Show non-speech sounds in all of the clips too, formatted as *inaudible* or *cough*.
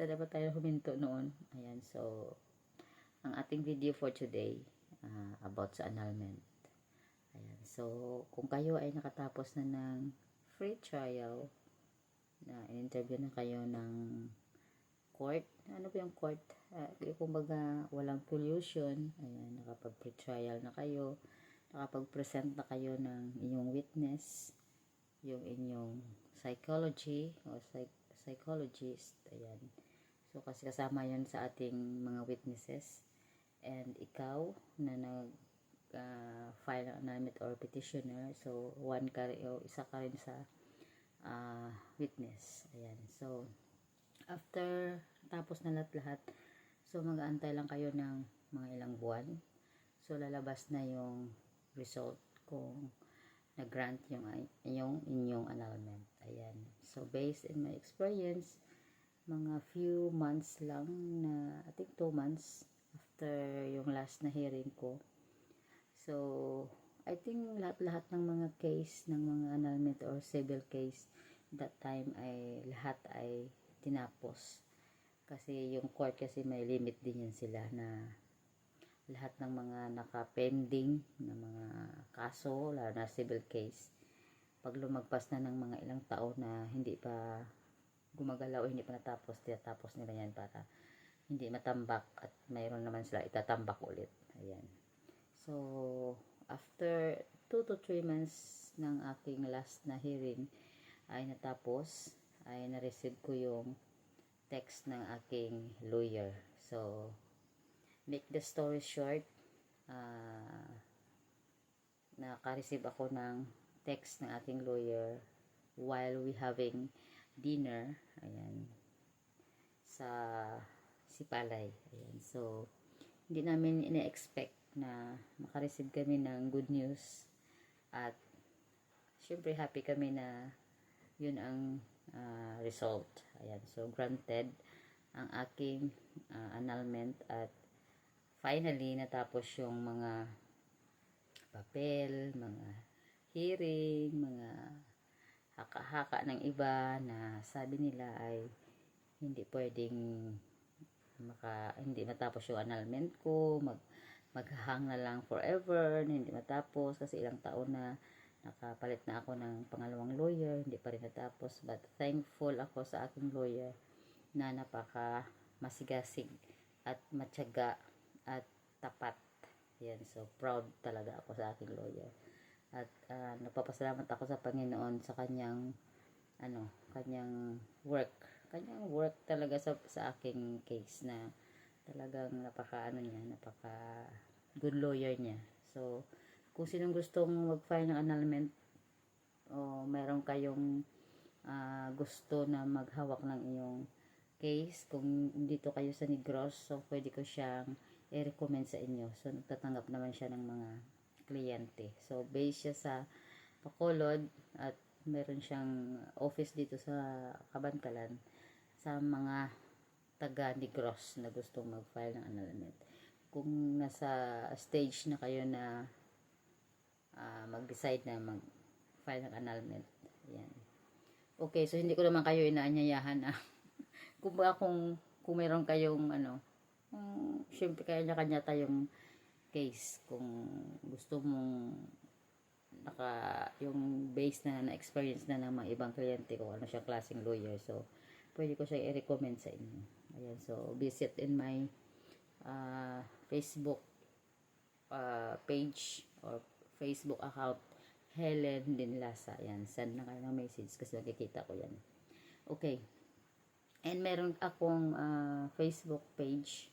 Saan na ba tayo huminto noon? Ayan, so, ang ating video for today, ah, about sa annulment. Ayan, so, kung kayo ay nakatapos na ng free trial, na in-interview na kayo ng court, ano ba yung court? Uh, kumbaga, walang pollution, ayan, nakapag-free trial na kayo, nakapag-present na kayo ng inyong witness, yung inyong psychology o psych- psychologist, ayan. So, kasi kasama yun sa ating mga witnesses. And ikaw na nag uh, file ng annulment or petitioner, so one ka rin, o isa ka rin sa uh, witness. Ayan. So, after tapos na lahat-lahat, so mag-aantay lang kayo ng mga ilang buwan. So, lalabas na yung result kung na-grant yung, yung inyong annulment. Ayan. So, based in my experience, mga few months lang na, I think 2 months after yung last na hearing ko. So, I think lahat-lahat ng mga case, ng mga annulment or civil case, that time ay lahat ay tinapos. Kasi yung court kasi may limit din yan sila na lahat ng mga naka-pending na mga kaso, lalo na civil case, pag lumagpas na ng mga ilang taon na hindi pa gumagalaw, hindi pa natapos, tinatapos nila yan para hindi matambak at mayroon naman sila itatambak ulit. Ayan. So, after 2 to 3 months ng aking last na hearing ay natapos, ay na-receive ko yung text ng aking lawyer. So, make the story short, uh, naka-receive ako ng text ng aking lawyer while we having dinner, ayan, sa Sipalay. Ayan, so, hindi namin ina-expect na makareceive kami ng good news at syempre happy kami na yun ang uh, result. Ayan, so granted ang aking uh, annulment at finally natapos yung mga papel, mga hearing, mga haka-haka ng iba na sabi nila ay hindi pwedeng maka hindi matapos yung annulment ko, mag maghahang na lang forever, hindi matapos kasi ilang taon na nakapalit na ako ng pangalawang lawyer, hindi pa rin natapos but thankful ako sa aking lawyer na napaka masigasig at matyaga at tapat. Yan, so proud talaga ako sa aking lawyer. At uh, napapasalamat ako sa Panginoon sa kanyang ano, kanyang work. Kanyang work talaga sa, sa aking case na talagang napaka ano niya, napaka good lawyer niya. So, kung sinong gustong mag-file ng annulment o meron kayong uh, gusto na maghawak ng iyong case, kung dito kayo sa Negros, so pwede ko siyang i-recommend sa inyo. So, nagtatanggap naman siya ng mga kliyente. So, based siya sa Bacolod at meron siyang office dito sa Kabankalan sa mga taga Negros na gustong mag-file ng annulment. Kung nasa stage na kayo na uh, mag-decide na mag-file ng annulment. Yan. Okay, so hindi ko naman kayo inaanyayahan na *laughs* kung ba kung, kung meron kayong ano, um, syempre kanya-kanya tayong case kung gusto mong naka yung base na na experience na ng mga ibang kliyente ko ano siya klaseng lawyer so pwede ko siya i-recommend sa inyo ayan so visit in my uh, Facebook uh, page or Facebook account Helen Dinlasa. Yan, send na kayo ng message kasi nakikita ko yan. Okay. And meron akong uh, Facebook page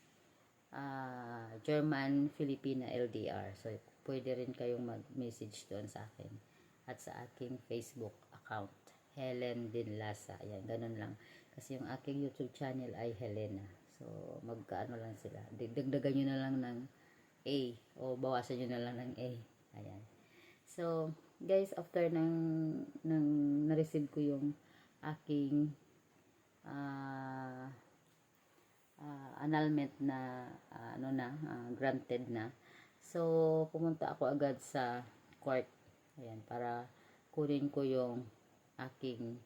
uh, German Filipina LDR. So, pwede rin kayong mag-message doon sa akin at sa aking Facebook account Helen Dinlasa. Ayan, ganun lang. Kasi yung aking YouTube channel ay Helena. So, magkaano lang sila. Dagdagan nyo na lang ng A o bawasan nyo na lang ng A. Ayan. So, guys, after nang, nang na-receive ko yung aking uh, annulment na uh, ano na, uh, granted na. So, pumunta ako agad sa court. Ayan, para kunin ko yung aking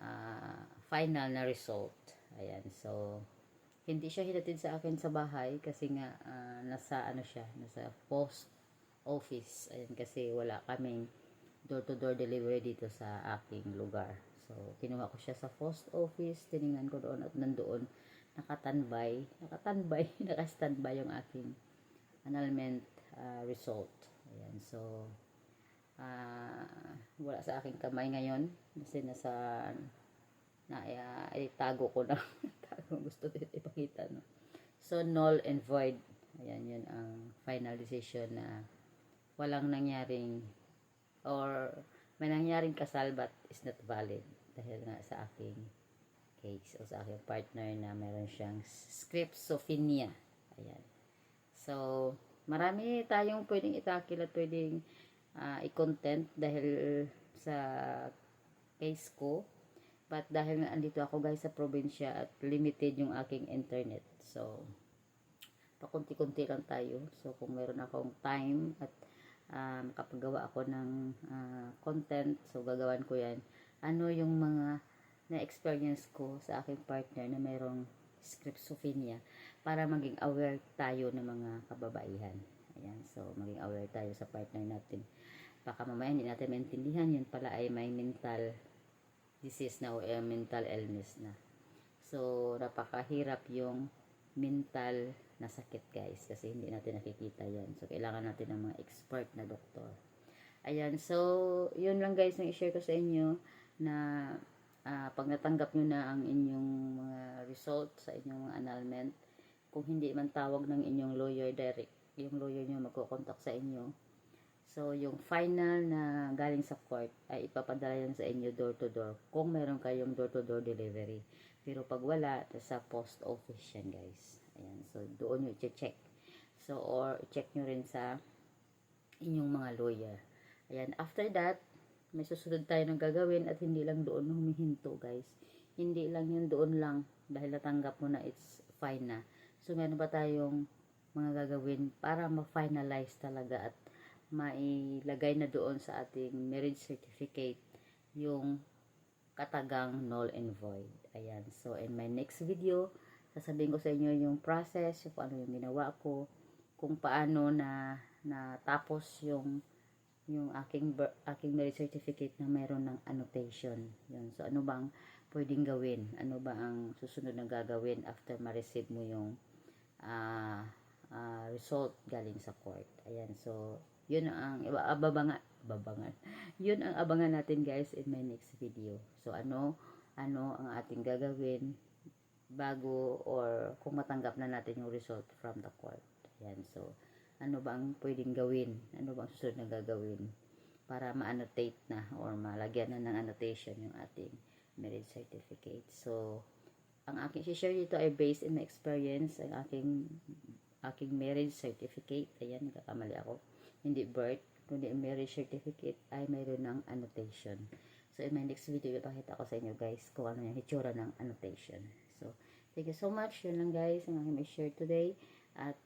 ah, final na result. Ayan, so hindi siya hinatid sa akin sa bahay kasi nga ah, nasa ano siya, nasa post office. Ayan, kasi wala kaming door-to-door delivery dito sa aking lugar. So, kinuha ko siya sa post office, tiningnan ko doon at nandoon nakatanbay, nakatanbay, *laughs* nakastandby yung aking annulment ah, result. Ayan, so ah wala sa aking kamay ngayon. Kasi nasa na uh, itago ko na. *laughs* Tago gusto ko ipakita no? So null and void. Ayan yun ang final decision na walang nangyaring or may nangyaring kasal but is not valid dahil nga sa aking case o sa aking partner na meron siyang schizophrenia ayan so marami tayong pwedeng itakil at pwedeng ah, i-content dahil sa case ko. But dahil nga andito ako guys sa probinsya at limited yung aking internet. So, pakunti-kunti lang tayo. So, kung meron akong time at ah, makapagawa ako ng ah, content, so gagawan ko yan. Ano yung mga na-experience ko sa aking partner na mayroong schizophrenia para maging aware tayo ng mga kababaihan. Ayan, so maging aware tayo sa partner natin. Baka mamaya hindi natin maintindihan, yun pala ay may mental disease na o eh, mental illness na. So, napakahirap yung mental na sakit guys kasi hindi natin nakikita yan. So, kailangan natin ng mga expert na doktor. Ayan, so, yun lang guys yung i-share ko sa inyo na ah, pag natanggap nyo na ang inyong mga result sa inyong mga annulment, kung hindi man tawag ng inyong lawyer direct, yung lawyer nyo magkocontact sa inyo, So, yung final na galing sa court ay ipapadala yan sa inyo door to door kung meron kayong door to door delivery. Pero pag wala, sa post office yan guys. Ayan, so doon nyo i-check. So, or check nyo rin sa inyong mga lawyer. Ayan, after that, may susunod tayo ng gagawin at hindi lang doon humihinto guys. Hindi lang yun doon lang dahil natanggap mo na it's fine na. So, meron ba tayong mga gagawin para ma-finalize talaga at mailagay na doon sa ating marriage certificate yung katagang null and void. Ayan. So, in my next video, sasabihin ko sa inyo yung process, kung ano yung ginawa ko, kung paano na natapos yung yung aking aking marriage certificate na mayroon ng annotation. Yun. So, ano bang pwedeng gawin? Ano ba ang susunod na gagawin after ma-receive mo yung ah ah, result galing sa court. Ayan. So, yun ang abangan babangan. *laughs* Yun ang abangan natin guys in my next video. So ano ano ang ating gagawin bago or kung matanggap na natin yung result from the court. Ayan. So ano ba ang pwedeng gawin? Ano ba ang susunod na gagawin para ma-annotate na or malagyan na ng annotation yung ating marriage certificate. So ang aking share dito ay based in my experience, ang aking aking marriage certificate. Ayan, nagkakamali ako. Hindi birth, kundi marriage certificate ay mayroon ng annotation. So, in my next video, ipakita ko sa inyo guys kung ano yung hitsura ng annotation. So, thank you so much. Yun lang guys ang aking may share today. At